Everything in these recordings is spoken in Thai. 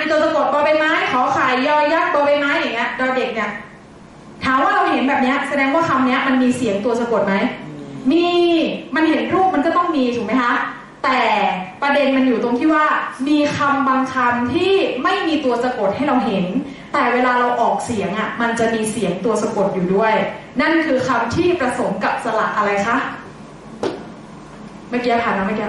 มีตัวสะกดบอใบไม้ขอไข่ยอยักษ์บอใบไม้อย่างเงี้ยดอเด็กเนี่ยถามว่าเราเห็นแบบเนี้ยแสดงว่าคำเนี้ยมันมีเสียงตัวสะกดไหมมีมันเห็นรูปมันก็ต้องมีถูกไหมคะแต่ประเด็นมันอยู่ตรงที่ว่า มีคำบางคำที่ไม่มีตัวสะกดให้เราเห็น แต่เวลาเราออกเสียงอะมันจะมีเสียงตัวสะกดอยู่ด้วย นั่นคือคำที่ผสมกับสระอะไรคะเมื่อกี้ผ่านมาเมื่อกี้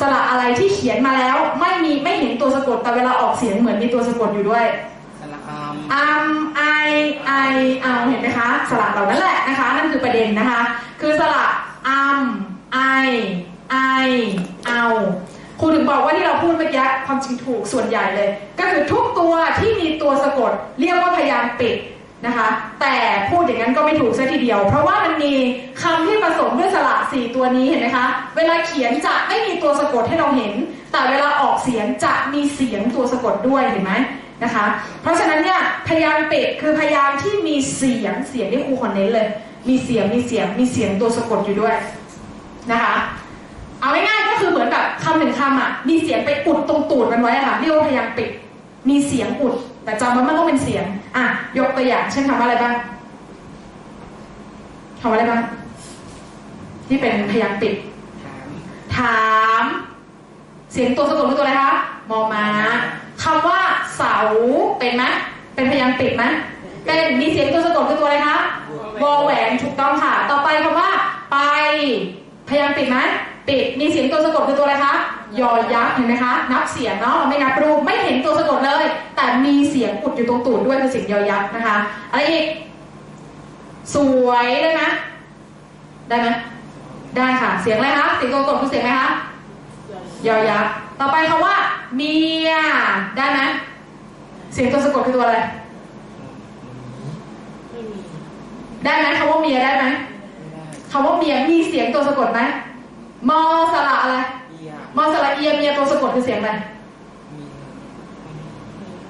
สระอะไรที่เขียนมาแล้วไม่มีไม่เห็นตัวสะกดแต่เวลาออกเสียงเหมือนมีตัวสะกดอยู่ด้วยสระอามอัมไอไอเอาเห็นไหมคะ สระเหล่านั้นแหละนะคะ นั่นคือประเด็นนะคะ คือสระอัมไอไอเอาครูถึงบอกว่าที่เราพูดเมื่อกี้ความจริงถูกส่วนใหญ่เลย ก็คือทุกตัวที่มีตัวสะกด เรียกว่าพยางค์ปิด นะคะ แต่พูดอย่างนั้นก็ไม่ถูกซะทีเดียว เพราะว่ามันมีคำที่ผสมด้วยสระสี่ตัวนี้เห็นไหมคะ เวลาเขียนจะไม่มีตัวสะกดให้เราเห็น แต่เวลาออกเสียงจะมีเสียงตัวสะกดด้วยเห็นไหมนะคะ เพราะฉะนั้นเนี่ยพยางค์ปิดคือพยางที่มีเสียงเสียงที่ครูคอนเน้นเลย มีเสียงมีเสียงมีเสียงตัวสะกดอยู่ด้วยนะคะ เอาง่ายๆก็คือเหมือนแบบคำหนึ่งคำอะมีเสียงไปอุดตรงตูดมันไว้ค่ะเรียกว่าพยางค์ปิด มีเสียงอุด แต่จำไว้มันต้องเป็นเสียง อะยกตัวอย่างเช่นคำว่าอะไรบ้างคำว่าอะไรบ้างที่เป็นพยางค์ปิด ถามถามเสียงตัวสะกดคือตัวอะไรคะมอม้าคำว่าเสาเป็นไหมเป็นพยางค์ปิดไหมเป็นมีเสียงตัวสะกดคือตัวอะไรคะวอแหวนถูกต้องค่ะ ต่อไปคำว่า ไป พยางค์ปิดไหมปิดมีเสียงตัวสะกดคือตัวอะไรคะ ยอยักษ์เห็นไหมคะนับเสียงเนาะเราไม่นับรูปไม่เห็นตัวสะกดเลย แต่มีเสียงอุดอยู่ตรงตูดด้วยคือเสียงยอยักษ์นะคะอะไรอีกสวยได้ไหมได้ไหมได้ค่ะเสียงอะไรคะเสียงตัวสะกดคือเสียงอะไรคะยอยักษ์ต่อไปคำว่าเมียได้ไหมเสียงตัวสะกดคือตัวอะไรไม่มีได้ไหมคำว่าเมียได้ไหมไม่ได้คำว่าเมียมีเสียงตัวสะกดไหมมอสระอะไรเอีย มอสระเอียเมียตัวสะกดคือเสียงอะไรมี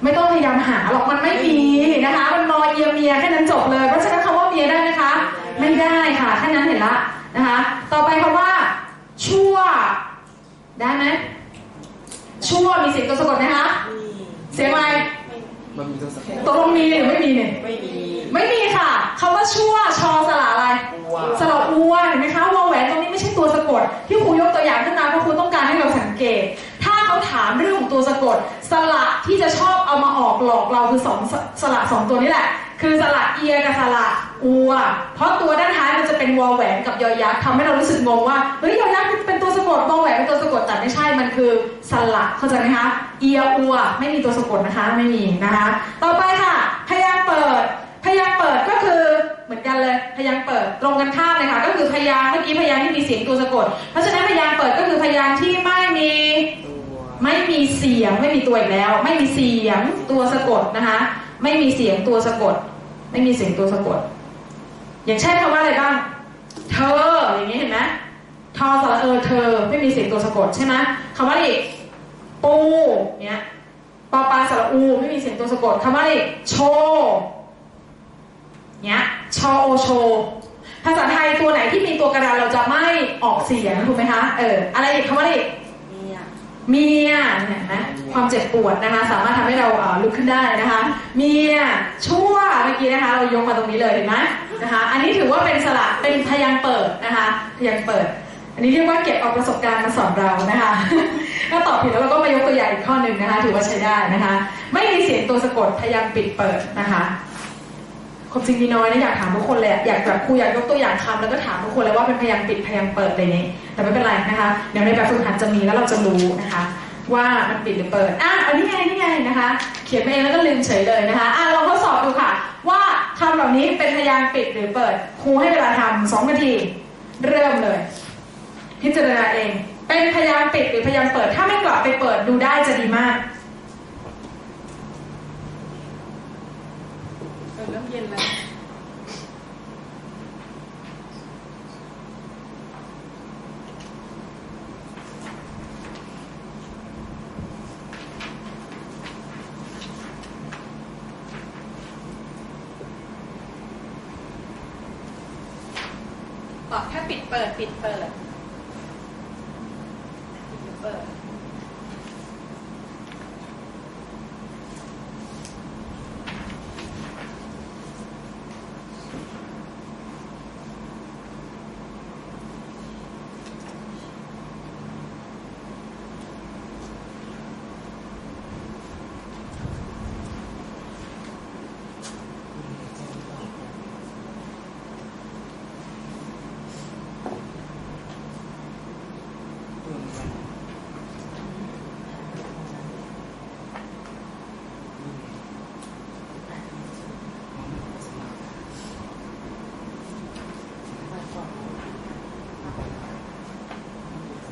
ไม่ต้องพยายามหาหรอกมันไม่มีนะคะ มันมอเอียเมียแค่นั้นจบเลยเพราะฉะนั้นคำว่าเมียได้ไหมคะ ไม่ได้ค่ะแค่นั้นเห็นละนะคะ ต่อไปคำว่า ชั่ว ได้ไหมชั่วมีเสียงตัวสะกดไหมคะมีเสียงอะไรมันมีตัวสะกดตกลงมีหรือไม่มีเนี่ย ไม่มี ไม่มีค่ะคำว่าชั่วชอสระอะไรอัวสระอัวเห็นไหมคะวอแหวนตรงนี้ไม่ใช่ตัวสะ กด ที่ครูยกตัวอย่างขึ้นมาเพราะครูต้องการให้เราสังเกต ถ้าเขาถามเรื่องของตัวสะกด สระที่จะชอบเอามาออกหลอกเราคือสองสสระสองตัวนี้แหละ คือสระเอียกับสระอัว เพราะตัวด้านท้ายมันจะเป็นวอแหวนกับยอยักษ์ทำให้เรารู้สึกงงว่าเฮ้ยยอยักษ์เป็นตัวสะกดวอแหวนเป็นตัวสะกดแต่ไม่ใช่มันคือสระเข้าใจไหมคะเอียอัว ไม่มีตัวสะกดนะคะไม่มีนะคะ ต่อไปค่ะ กันข้ามเลยค่ะ ก็คือพยางเมื่อกี้พยางที่มีเสียงตัวสะกด เพราะฉะนั้นพยางเปิดก็คือพยางที่ไม่มีไม่มีเสียงไม่มีตัวอีกแล้ว ไม่มีเสียงตัวสะกดนะคะ ไม่มีเสียงตัวสะกด ไม่มีเสียงตัวสะกด อย่างเช่นคำว่าอะไรบ้าง เธออย่างนี้เห็นไหมทอสระเออเธอ ไม่มีเสียงตัวสะกดใช่ไหมคำว่าอีกปูเนี้ยปอปลาสระอูไม่มีเสียงตัวสะกดคำว่าอีกโชเนี้ยชอโอโช ภาษาไทยตัวไหนที่มีตัวกระดานเราจะไม่ออกเสียงถูกไหมคะ เออ อะไรอีกคำว่าอะไรอีกมีอะเมียเนี่ยเห็นไหมความเจ็บปวดนะคะ สามารถทำให้เราเอ่อลุกขึ้นได้นะคะ เมียชั่วเมื่อกี้นะคะ เรายกมาตรงนี้เลยเห็นไหมนะคะ อันนี้ถือว่าเป็นสระเป็นพยางค์เปิดนะคะพยางค์เปิด อันนี้เรียกว่าเก็บเอาประสบการณ์มาสอนเรานะคะถ้าตอบผิดแล้วเราก็มายกตัวอย่างอีกข้อหนึ่งนะคะ ถือว่าใช้ได้นะคะ ไม่มีเสียงตัวสะกดพยายามปิดเปิดนะคะ ความจริงมีน้อยนะอยากถามทุกคนเลยอะอยากแบบครูอยากยกตัวอย่างคำแล้วก็ถามทุกคนเลยว่าเป็นพยายามปิดพยายามเปิดอะไรนี้แต่ไม่เป็นไรนะคะเดี๋ยวในแบบฝึกหัดจะมีแล้วเราจะรู้นะคะ ว่ามันปิดหรือเปิดอะอันนี้ไงนี่ไงนะคะ เขียนไปเองแล้วก็ลืมเฉยเลยนะคะอะลองทดสอบดูค่ะ ว่าคำเหล่านี้เป็นพยางค์ปิดหรือเปิดครูให้เวลาทำสองนาทีเริ่มเลย พิจารณาเอง เป็นพยางค์ปิดหรือพยางค์เปิด ถ้าไม่กลับไปเปิดดูได้จะดีมาก เออเริ่มเย็นแล้ว ตอบแค่ปิดเปิดปิดเปิด ปิ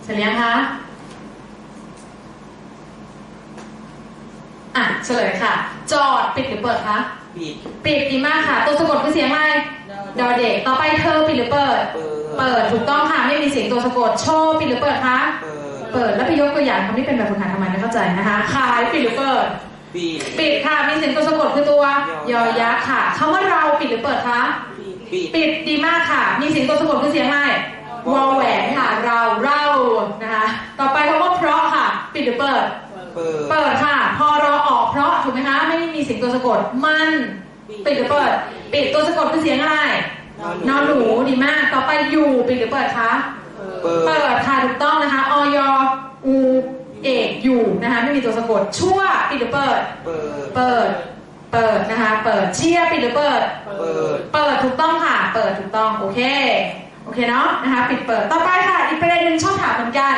ร็จหรือยังคะอะเฉลยค่ะ จอดปิดหรือเปิดคะปิดปิดดีมากค่ะ ตัวสะกดคือเสียงอะไรดอเด็ก ต่อไปเธอปิดหรือเปิด เปิดเปิดถูกต้องค่ะไม่มีเสียงตัวสะกด โชว์ปิดหรือเปิดคะเปิดเปิดแล้วไปยกตัวอย่างคำที่เป็นแบบฝึกหัดทำไมไม่เข้าใจนะคะขายปิดหรือเปิดปิดปิดค่ะมีเสียงตัวสะกดคือตัวยอยักษ์ค่ะคำว่าเราปิดหรือเปิดคะปิดปิดดีมากค่ะ มีเสียงตัวสะกดคือเสียงอะไรวอลแหวนค่ะ เราเรา ด มันปิดหรือเปิด ปิดตัวสะกดคือเสียงอะไรนอนหนูดีมาก ต่อไปอยู่ปิดหรือเปิดคะเปิดเปิดค่ะถูกต้องนะคะออยอูเอกอยู่นะคะไม่มีตัวสะกดชั่วปิดหรือเปิด เปิด เปิดเปิดนะคะ เปิดเชียร์ปิดหรือเปิด เปิด เปิดถูกต้องค่ะ เปิดถูกต้องโอเค โอเคเนาะนะคะ ปิดเปิดต่อไปค่ะอีกประเด็นหนึ่งชอบถามเหมือนกัน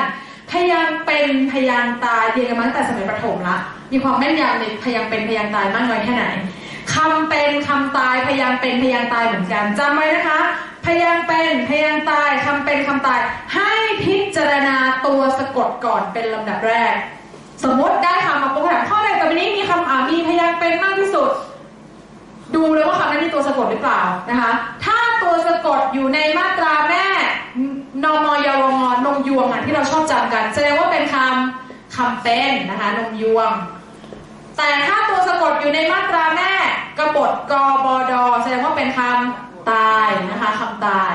พยางค์เป็นพยางตายเรียนกันมาตั้งแต่สมัยประถมละ มีความแม่นยำในพยางค์เป็นพยางตายมากน้อยแค่ไหนคำเป็นคำตายพยางค์เป็นพยางตายเหมือนกันจำไว้นะคะ พยางเป็นพยางตายคำเป็นคำตาย ให้พิจารณาตัวสะกดก่อนเป็นลำดับแรก สมมติได้คำมาปุ๊บถามข้อใดต่อไปนี้มีคำอ่ามีพยางเป็นมากที่สุด ดูเลยว่าคำนั้นมีตัวสะกดหรือเปล่านะคะ ถ้าตัวสะกดอยู่ในมาตราแม่ นมยวงนมยวงอะที่เราชอบจำกัน แสดงว่าเป็นคำคำเป็นนะคะนมยวง แต่ถ้าตัวสะกดอยู่ในมาตราแม่กบฏกบดแสดงว่าเป็นคำตายนะคะคำตาย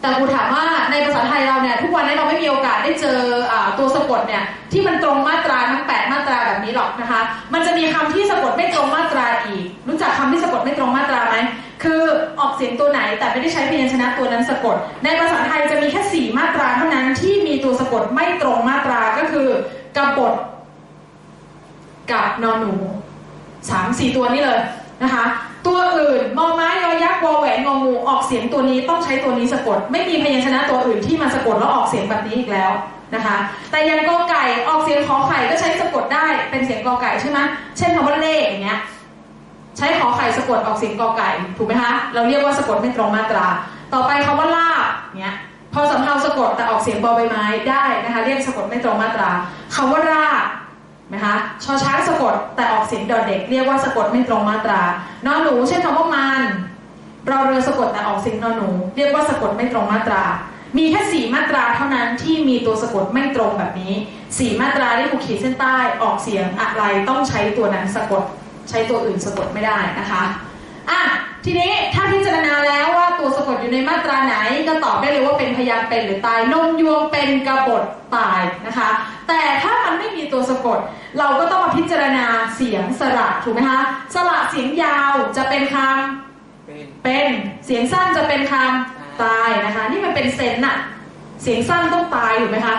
แต่ครูถามว่าในภาษาไทยเราเนี่ยทุกวันนี้เราไม่มีโอกาสได้เจออตัวสะกดเนี่ยที่มันตรงมาตราทั้ง 8 มาตราแบบนี้หรอกนะคะ มันจะมีคำที่สะกดไม่ตรงมาตราอีก รู้จักคำที่สะกดไม่ตรงมาตราไหม คือออกเสียงตัวไหนแต่ไม่ได้ใช้พยัญชนะตัวนั้นสะกด ในภาษาไทยจะมีแค่ 4 มาตราเท่านั้นที่มีตัวสะกดไม่ตรงมาตราก็คือกบฏกับนอนหนูสามสี่ตัวนี้เลยนะคะ ตัวอื่นมอม้ยอยักษ์วอแหวนงองูออกเสียงตัวนี้ต้องใช้ตัวนี้สะกด ไม่มีพยัญชนะตัวอื่นที่มาสะกดแล้วออกเสียงแบบนี้อีกแล้วนะคะ แต่ยังกอไก่ออกเสียงขอไข่ก็ใช้สะกดได้เป็นเสียงกอไก่ใช่ไหมเช่นคำว่าเลขอย่างเงี้ย ใช้ขอไข่สะกดออกเสียงกอไก่ถูกไหมคะเราเรียกว่าสะกดไม่ตรงมาตรา ต่อไปคำว่าลาบเนี้ยพอสำเภาสะกดแต่ออกเสียงบอใบไม้ได้นะคะเรียกสะกดไม่ตรงมาตราคำว่ารากนะคะชอช้างสะกดแต่ออกเสียงดอเด็ก เรียกว่าสะกดไม่ตรงมาตรานอนหนูเช่นคำว่ามานรอเรือสะกดแต่ออกเสียงนอนหนู เรียกว่าสะกดไม่ตรงมาตรา มีแค่สี่มาตราเท่านั้นที่มีตัวสะกดไม่ตรงแบบนี้สี่มาตราที่ครูขีดเส้นใต้ออกเสียงอะไรต้องใช้ตัวนั้นสะกด ใช้ตัวอื่นสะกดไม่ได้นะคะอะทีนี้ถ้าพิจารณาแล้วว่าตัวสะกดอยู่ในมาตราไหนก็ตอบได้เลยว่าเป็นพยางค์เป็นหรือตายนมยวงเป็นกระบฏตายนะคะ แต่ถ้ามันไม่มีตัวสะกด เราก็ต้องมาพิจารณาเสียงสระถูกไหมคะสระเสียงยาวจะเป็นคำเป็นเสียงสั้นจะเป็นคำตายนะคะ นี่มันเป็นเซนน่ะเสียงสั้นต้องตายถูกไหมคะ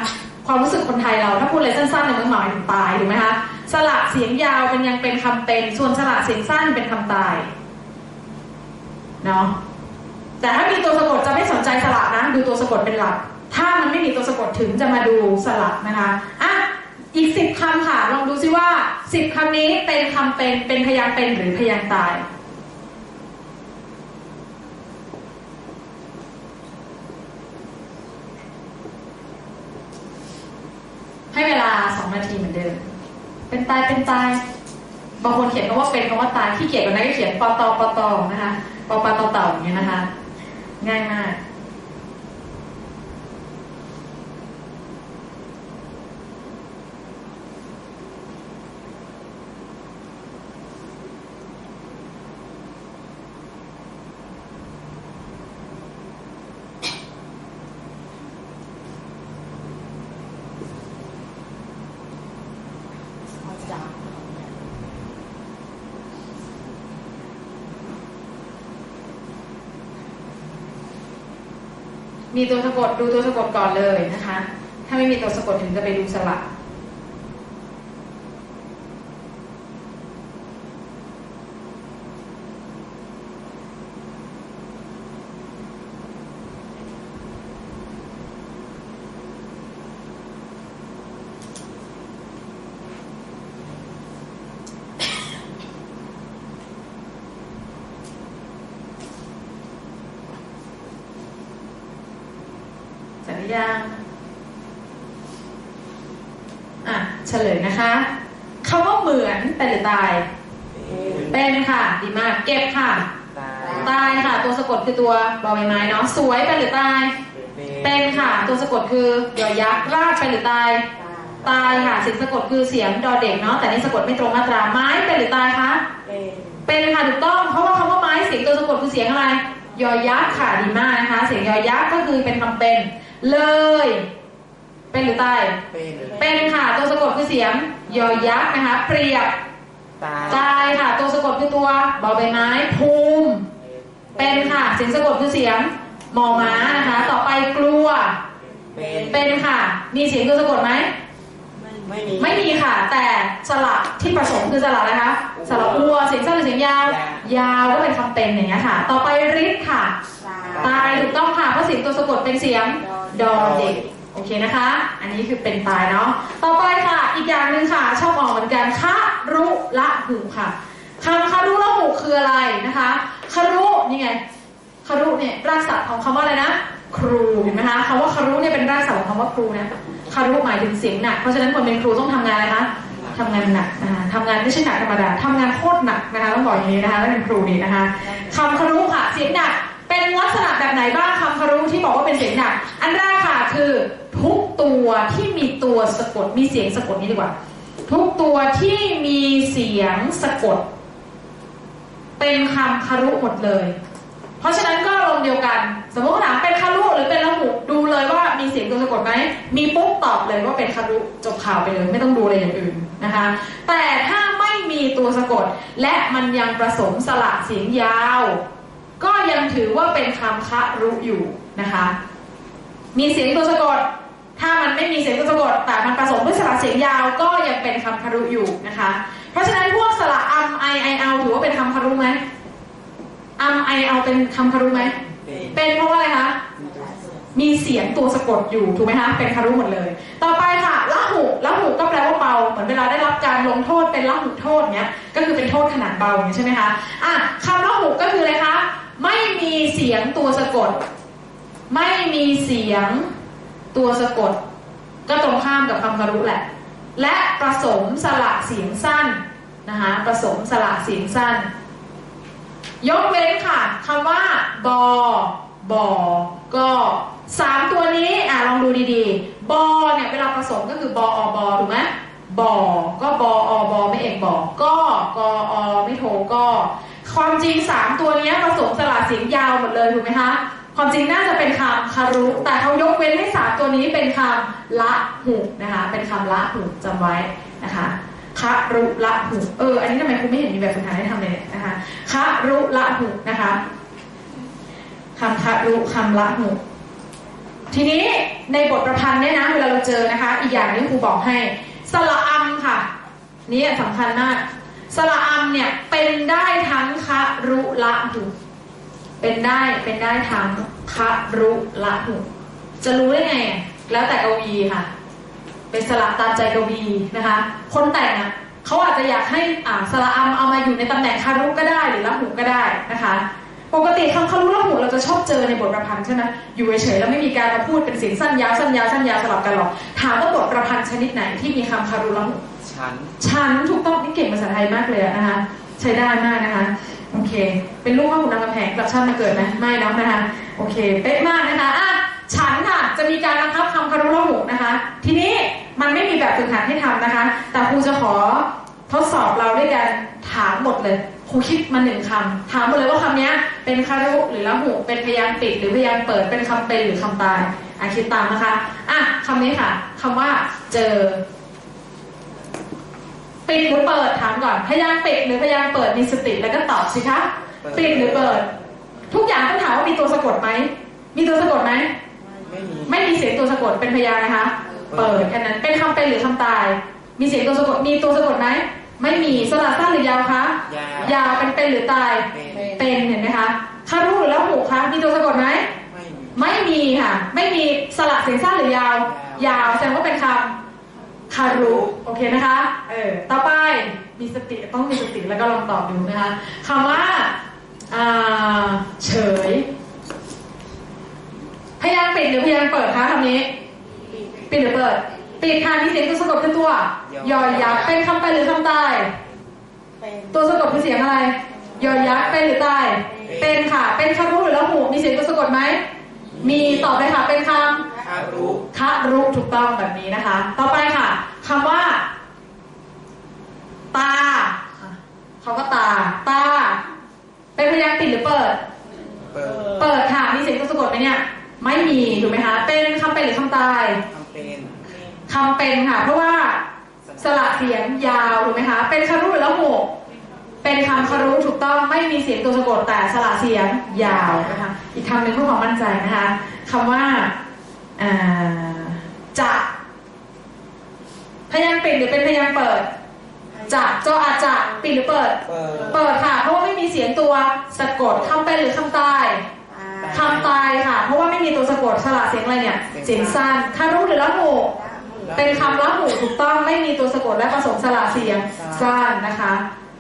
ความรู้สึกคนไทยเรา ถ้าพูดอะไรสั้นๆเนี่ยมันหมายถึงตายถูกไหมคะสระเสียงยาวเป็นยังเป็นคำเป็น ส่วนสระเสียงสั้นเป็นคำตายเนาะแต่ถ้ามีตัวสะกดจะไม่สนใจสระนะดูตัวสะกดเป็นหลัก ถ้ามันไม่มีตัวสะกดถึงจะมาดูสระนะคะอะอีกสิบคำค่ะลองดูซิว่าสิบคำนี้เป็นคำเป็นเป็นพยางเป็นหรือพยางตาย ให้เวลาสองนาทีเหมือนเดิม เป็นตายเป็นตาย บางคนเขียนคำว่าเป็นคำว่าตายที่เขียนกันนั้นก็เขียนปตปตนะคะปปตเต่าอย่างเงี้ยนะคะ ง่ายมาก มีตัวสะกดดูตัวสะกดก่อนเลยนะคะ ถ้าไม่มีตัวสะกดถึงจะไปดูสระ เสร็จหรือยังเฉลยนะคะคำว่าเหมือนเป็นหรือตาย เป็นค่ะ ดีมาก เก็บค่ะตายตายค่ะ ตัวสะกดคือตัวบอใบไม้เนาะสวยเป็นหรือตาย เป็นค่ะ ตัวสะกดคือยอยักษ์ราดเป็นหรือตาย ตายค่ะเสียงสะกดคือเสียงดอเด็กเนาะแต่นี่สะกดไม่ตรงมาตราไม้เป็นหรือตายคะเป็นค่ะถูกต้องเพราะว่าคำว่าไม้เสียงตัวสะกดคือเสียงอะไรยอยักษ์ค่ะดีมากนะคะ เสียงยอยักษ์ก็คือเป็นคำเป็น เลย เป็นหรือตายเป็นเป็นค่ะตัวสะกดคือเสียงยอยักษ์นะคะ เปรียบตายตายค่ะ ตัวสะกดคือตัวบอใบไม้ภูมิเป็นค่ะเสียงสะกดคือเสียงมอม้านะคะ ต่อไปกลัว เป็นเป็นค่ะ มีเสียงตัวสะกดไหมไม่มีไม่มีค่ะ แต่สระที่ผสมคือสระอะไรคะสระอัวเสียงสั้นหรือเสียงยาวยาวก็เป็นคำเป็นอย่างเงี้ยค่ะ ต่อไปริดค่ะ ตายถูกต้องค่ะเพราะเสียงตัวสะกดเป็นเสียงดอเด็กโอเคนะคะ อันนี้คือเป็นตายเนาะต่อไปค่ะอีกอย่างหนึ่งค่ะ ชอบออกเหมือนกันคะรุละหูค่ะคำคะรุละหูคืออะไรนะคะคารุนี่ไงคารุเนี่ยรากศัพท์ของคำว่าอะไรนะ ครูเห็นไหมคะคำว่าคารุเนี่ยเป็นรากศัพท์ของคำว่าครูนะคารุหมายถึงเสียงหนักเพราะฉะนั้นคนเป็นครูต้องทำงานอะไรคะทำงานหนักนะคะทำงานไม่ใช่หนักธรรมดาทำงานโคตรหนักนะคะต้องบอกอย่างนี้นะคะถ้าเป็นครูนี่นะคะคำคารุค่ะเสียงหนัก เป็นลักษณะแบบไหนบ้างคำคารุที่บอกว่าเป็นเสียงหนัก อันแรกค่ะคือทุกตัวที่มีตัวสะกดมีเสียงสะกดนี้ดีกว่า ทุกตัวที่มีเสียงสะกด เป็นคำคารุหมดเลย เพราะฉะนั้นก็ลงเดียวกัน สมมติว่าถามเป็นคารุหรือเป็นละหุดูเลยว่ามีเสียงตัวสะกดไหมมีปุ๊บตอบเลยว่าเป็นคารุจบข่าวไปเลย ไม่ต้องดูอะไรอย่างอื่นนะคะ แต่ถ้าไม่มีตัวสะกดและมันยังผสมสระเสียงยาว ก็ยังถือว่าเป็นคำคะรุอยู่นะคะ มีเสียงตัวสะกด ถ้ามันไม่มีเสียงตัวสะกด แต่มันผสมด้วยสระเสียงยาวก็ยังเป็นคำคารุอยู่นะคะ เพราะฉะนั้นพวกสระอัมไอไอเอาถือว่าเป็นคำคารุไหมอัมไอเอาเป็นคำคารุไหมเป็นเป็นเพราะว่าอะไรคะมีเสียงตัวสะกดอยู่ถูกไหมคะเป็นคารุหมดเลย ต่อไปค่ะละหุละหุก็แปลว่าเบา เหมือนเวลาได้รับการลงโทษเป็นละหุโทษเนี้ยก็คือเป็นโทษขนาดเบาอย่างนี้ใช่ไหมคะอะคำละหุก็คืออะไรคะ ไม่มีเสียงตัวสะกด ไม่มีเสียงตัวสะกด ก็ตรงข้ามกับคำคารุแหละ และผสมสระเสียงสั้นนะคะผสมสระเสียงสั้น ยกเว้นค่ะคำว่า บอ บอก็สามตัวนี้อะลองดูดีๆ บอเนี่ยเวลาผสมก็คือบออบอถูกไหมบอก็บออบอไม่เอกบอกก็กออไม่โทก็ ความจริงสามตัวนี้ผสมสระเสียงยาวหมดเลยถูกไหมคะ ความจริงน่าจะเป็นคำคารุ แต่เขายกเว้นให้สามตัวนี้เป็นคำละหุนะคะ เป็นคำละหุจำไว้นะคะคารุละหุเออ อันนี้ทำไมครูไม่เห็นมีแบบฝึกหัดให้ทำเลยนะคะคารุละหุนะคะคำคารุคำละหุทีนี้ในบทประพันธ์เนี่ยนะเวลาเราเจอนะคะ อีกอย่างนึงครูบอกให้สระอัมค่ะ นี่สำคัญมาก สระอัมเนี่ยเป็นได้ทั้งคะรุละหุเป็นได้เป็นได้ทั้งคะรุละหุจะรู้ได้ไง แล้วแต่กวีค่ะ เป็นสระตามใจกวีนะคะ คนแต่งอะเขาอาจจะอยากให้อ่าสระอัมเอามาอยู่ในตำแหน่งคารุก็ได้หรือละหุก็ได้นะคะปกติคำคารุละหุเราจะชอบเจอในบทประพันธ์ใช่ไหมอยู่เฉยๆแล้วไม่มีการมาพูดเป็นเสียงสั้นยาวสั้นยาวสั้นยาวสลับกันหรอกถามว่าบทประพันธ์ชนิดไหนที่มีคำคารุละหุ ชั้นฉันถูกต้องนี่เก่งภาษาไทยมากเลยอะนะคะใช้ได้มากนะคะ โอเค เป็นลูกพ่อขุนนางกำแพงกลับชาติมาเกิดไหมไม่เนอะนะคะ โอเค เป๊ะมากนะคะอะฉันค่ะจะมีการบังคับคำคารุละหุนะคะ ทีนี้มันไม่มีแบบฝึกหัดให้ทำนะคะ แต่ครูจะขอทดสอบเราด้วยการถามหมดเลยครูคิดมาหนึ่งคำถามหมดเลยว่าคำเนี้ยเป็นคารุหรือละหุเป็นพยางค์ปิดหรือพยางค์เปิดเป็นคำเป็นหรือคำตายอะคิดตามนะคะอะคำนี้ค่ะคำว่าเจอ ปิดหรือเปิดถามก่อน พยางค์ปิดหรือพยางค์เปิดมีสติแล้วก็ตอบสิคะปิดหรือเปิด ทุกอย่างต้องถามว่ามีตัวสะกดไหมมีตัวสะกดไหมไม่มีไม่มีเสียงตัวสะกดเป็นพยางค์นะคะ เปิดแค่นั้นเป็นคำเป็นหรือคำตาย มีเสียงตัวสะกดมีตัวสะกดไหมไม่มีสระสั้นหรือยาวคะยาวยาวเป็นเป็นหรือตายเป็นเป็นเห็นไหมคะคารุหรือละหูคะมีตัวสะกดไหมไม่มีไม่มีค่ะ ไม่มีสระเสียงสั้นหรือยาว ยาวแสดงว่าเป็นคำ คารุโอเคนะคะ เออ ต่อไป มีสติ ต้องมีสติแล้วก็ลองตอบดูนะคะคำว่าเฉย พยางค์ปิดหรือพยางค์เปิดคะคำนี้ ปิดหรือเปิด ปิดค่ะมีเสียงตัวสะกดคือตัวยออยักษ์เป็นคำไปหรือคำตาย ตัวสะกดคือเสียงอะไร ยอยักษ์เป็นหรือตาย เป็นค่ะ เป็นคำรู้หรือละหู มีเสียงตัวสะกดไหม มี ตอบเลยค่ะ เป็นคคา รุำคะรู้ถูกต้องแบบนี้นะคะ ต่อไปค่ะคำว่า ตาคำว่าตา ตา เป็นพยางค์ปิดหรือเปิด เปิด เปิดค่ะ มีเสียงตัวสะกดไหมเนี่ย ไม่มีถูกไหมคะ เป็นคำเป็นหรือคำตายทำเป็นคำเป็นค่ะ เพราะว่าสระเสียงยาวถูกไหมคะ เป็นคำรู้หรือละหูเป็นคำคารู้ถูกต้องไม่มีเสียงตัวสะกดแต่สระเสียงยาวนะคะ อีกคำหนึ่งเพื่อความมั่นใจนะคะคำว่าอ่า จะพยางค์ปิดหรือเป็นพยางค์เปิดจะจออาจจะปิดหรือเปิดเปิด เปิดค่ะ เพราะว่าไม่มีเสียงตัวสะกดคำเป็นหรือคำตายคำตายค่ะ เพราะว่าไม่มีตัวสะกดสระเสียงอะไรเนี่ยเสียงสั้นคารุหรือละหูเป็นคำละหูถูกต้องไม่มีตัวสะกดและผสมสระเสียงสั้นนะคะ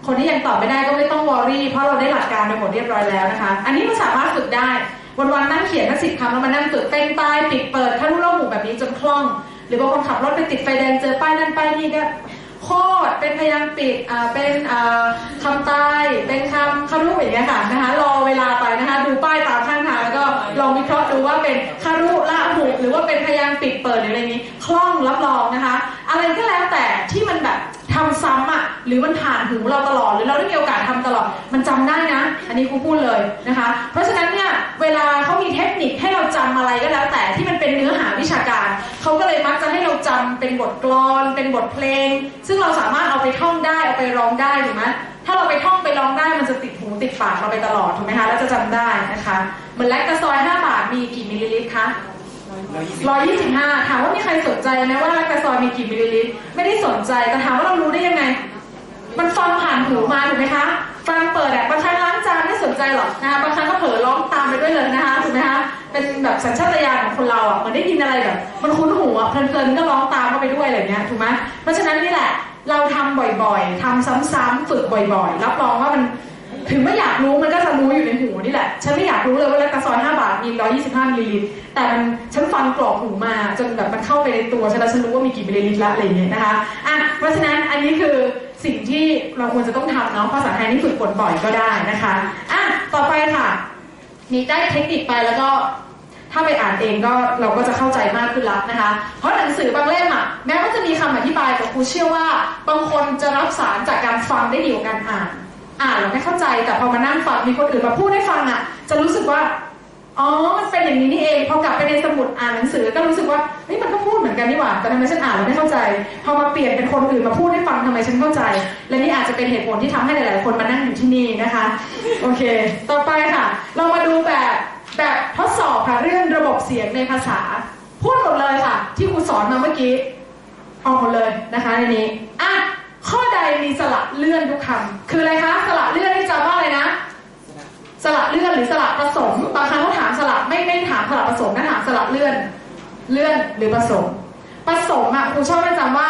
คนที่ยังตอบไม่ได้ก็ไม่ต้องวอรี่ เพราะเราได้หลักการไปหมดเรียบร้อยแล้วนะคะ อันนี้มันสามารถฝึกได้ วันๆนั่งเขียนทั้งสิบคำแล้วมานั่งฝึกเป็นตายปิดเปิดคารุละหูแบบนี้จนคล่อง หรือบางคนขับรถไปติดไฟแดงเจอป้ายนั่นป้ายนี่ก็โคตรเป็นพยางปิดอ่าเป็นอ่าคำตายเป็นคำคารุอย่างเงี้ยค่ะนะคะรอเวลาไปนะคะดูป้ายตามข้างทางแล้วก็ลองวิเคราะห์ดูว่าเป็นคารุละหุหรือว่าเป็นพยางปิดเปิดหรืออะไรนี้คล่องรับรองนะคะ อะไรก็แล้วแต่ที่มันแบบ ทำซ้ำอะหรือมันผ่านหูเราตลอด หรือเราได้มีโอกาสทำตลอด มันจำได้นะ อันนี้ครูพูดเลยนะคะ เพราะฉะนั้นเนี่ยเวลาเขามีเทคนิคให้เราจำอะไรก็แล้ว แต่ที่มันเป็นเนื้อหาวิชาการเขาก็เลยมักจะให้เราจำเป็นบทกลอน เป็นบทเพลง ซึ่งเราสามารถเอาไปท่องได้เอาไปร้องได้ถูกไหมถ้าเราไปท่องไปร้องได้มันจะติดหูติดปากเราไปตลอดถูกไหมคะแล้วจะจำได้นะคะเหมือนแลคตาซอย 5 บาทมีกี่มิลลิลิตรคะ 125 ถามว่ามีใครสนใจไหมว่าแลคตาซอยมีกี่มิลลิลิตร ไม่ได้สนใจ แต่ถามว่าเรารู้ได้ยังไง มันฟังผ่านหูมาถูกไหมคะ ฟังเปิดอะบางครั้งล้างจานไม่สนใจหรอกนะคะบางครั้งก็เผลอร้องตามไปด้วยเลยนะคะถูกไหมคะ เป็นแบบสัญชาตญาณของคนเราอะเหมือนได้ยินอะไรแบบ มันคุ้นหูอะเพลินๆก็ร้องตามเข้าไปด้วยอะไรเงี้ยถูกไหมเพราะฉะนั้นนี่แหละ เราทำบ่อยๆทำซ้ำๆฝึกบ่อยๆ รับรองว่ามันถึงไม่อยากรู้มันก็จ รู้อยู่ในหูนี่แหละ ฉันไม่อยากรู้เลยว่าแลคตาซอย5บาทมี 125มิลลิลิตร แต่มันฉันฟังกรอกหูมาจนแบบมันเข้าไปในตัว ฉันแล้วฉันรู้ว่ามีกี่มิลลิลิตรละอะไรอย่างเงี้ยนะคะอะเพราะฉะนั้นอันนี้คือสิ่งที่เราควรจะต้องทำเนาะภาษาไทยนี่ฝึกฝนบ่อยก็ได้นะคะอะต่อไปค่ะมีได้เทคนิคไปแล้วก็ถ้าไปอ่านเองก็เราก็จะเข้าใจมากขึ้นละนะคะ เพราะหนังสือบางเล่มอะแม้ว่าจะมีคำอธิบายแต่ครูเชื่อว่าบางคนจะรับสารจากการฟังได้ดีกว่าการอ่าน อ่านเราไม่เข้าใจแต่พอมานั่งฟังมีคนอื่นมาพูดให้ฟังอะ จะรู้สึกว่าอ๋อ มันเป็นอย่างนี้นี่เอง พอกลับไปในสมุดอ่านหนังสือก็รู้สึกว่าเฮ้ยมันก็พูดเหมือนกันนี่หว่า แต่ทำไมฉันอ่านแล้วไม่เข้าใจ พอมาเปลี่ยนเป็นคนอื่นมาพูดให้ฟังทำไมฉันเข้าใจ และนี่อาจจะเป็นเหตุผลที่ทำให้หลาย ๆ คนมานั่งอยู่ที่นี่นะคะ โอเค ต่อไปค่ะ เรามาดูแบบแบบทดสอบค่ะเรื่องระบบเสียงในภาษา พูดหมดเลยค่ะ ที่ครูสอนมาเมื่อกี้เอาหมดเลยนะคะในนี้อะ ข้อใดมีสระเลื่อนทุกคำคืออะไรคะสระเลื่อนที่จำว่าอะไรนะ สระเลื่อนหรือสระผสมบางครั้งเขาถามสระไม่ไม่ถามสระผสมนะถามสระเลื่อน เลื่อนหรือผสมผสมอะครูชอบให้จำว่า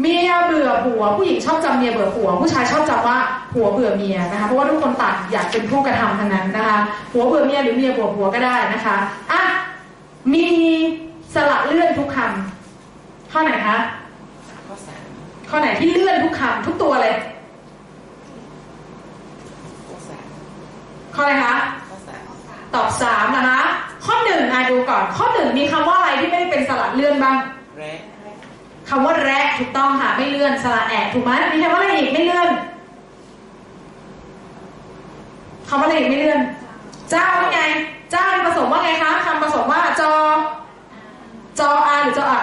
เมียเบื่อผัว ผู้หญิงชอบจำเมียเบื่อผัว ผู้ชายชอบจำว่าผัวเบื่อเมียนะคะเพราะว่าทุกคนต่างอยากเป็นผู้กระทำทั้งนั้นนะคะผัวเบื่อเมียหรือเมียเบื่อผัวก็ได้นะคะอะมีสระเลื่อนทุกคำข้อไหนคะ ข้อไหนที่เลื่อนทุกคำทุกตัวเลย ข้อสามข้ออะไรคะตอบสามนะคะ ข้อหนึ่งอะดูก่อน ข้อหนึ่งมีคำว่าอะไรที่ไม่ได้เป็นสระเลื่อนบ้างแระคำว่าแระถูกต้องค่ะไม่เลื่อนสระแอะถูกไหมมีคำว่าอะไรอีกไม่เลื่อนคำว่าอะไรอีกไม่เลื่อน เจ้านี่ไง เจ้าผสมว่าไงคะคำผสมว่าจอ จออาหรือจออะ